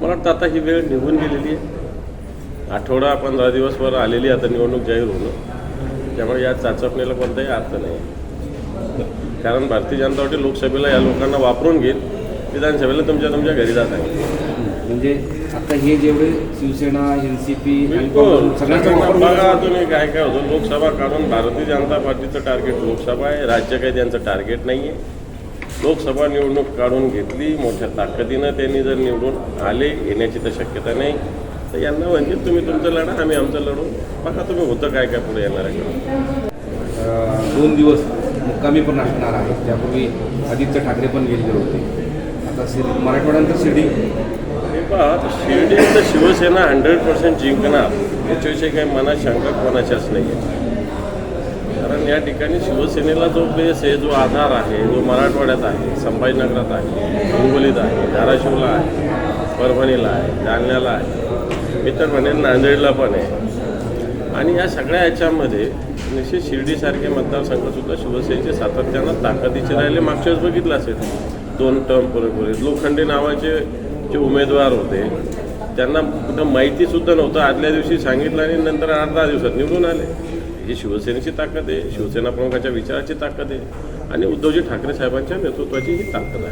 मला वाटतं आता ही वेळ निघून गेलेली आहे. आठवडा पंधरा दिवसभर आलेली आता निवडणूक जाहीर होणं. त्यामुळे या चाचपणीला कोणताही अर्थ नाही. कारण भारतीय जनता पार्टी लोकसभेला या लोकांना वापरून घेईल विधानसभेला तुमच्या तुमच्या घरी जात आहे. म्हणजे आता हे जेवढे शिवसेना एन सी पी बघा. तुम्ही काय काय होतं. लोकसभा काढून भारतीय जनता पार्टीचं टार्गेट लोकसभा आहे. राज्य काही त्यांचं टार्गेट नाही आहे लोकसभा निवडणूक काढून घेतली. मोठ्या ताकदीनं त्यांनी जर निवडून आले येण्याची तर शक्यता नाही. तर यांना म्हणजे तुम्ही तुमचं लढा आम्ही आमचं लढू. बघा तुम्ही होतं काय काय पुढे येणार आहे. दोन दिवस मुक्कामी पण असणार आहे. त्यापूर्वी आदित्य ठाकरे पण गेलेले होते. आता शिर मराठवाड्यानंतर शिर्डी. हे पहा शिर्डी तर शिवसेना हंड्रेड पर्सेंट जिंकणार. याच्याविषयी काही मनात शंका कोणाच्याच नाही आहे या ठिकाणी शिवसेनेला जो बेस आहे जो आधार आहे जो मराठवाड्यात आहे संभाजीनगरात आहे हिंगोलीत आहे धाराशिवला आहे परभणीला आहे जालन्याला आहे मी तर म्हणेन नांदेडला पण आहे. आणि या सगळ्या याच्यामध्ये निश्चित शिर्डीसारखे मतदारसंघसुद्धा शिवसेनेचे सातत्यानं ताकदीचे राहिले. मागच्या वेळेस बघितलं असेल दोन टर्म पुरेपुरे. लोखंडे नावाचे जे उमेदवार होते त्यांना कुठं माहितीसुद्धा नव्हतं. आदल्या दिवशी सांगितलं आणि नंतर आठ दहा दिवसात निवडून आले. ही शिवसेनेची ताकद आहे शिवसेना प्रमुखाच्या विचाराची ताकद आहे आणि उद्धवजी ठाकरे साहेबांच्या नेतृत्वाची ही ताकद आहे.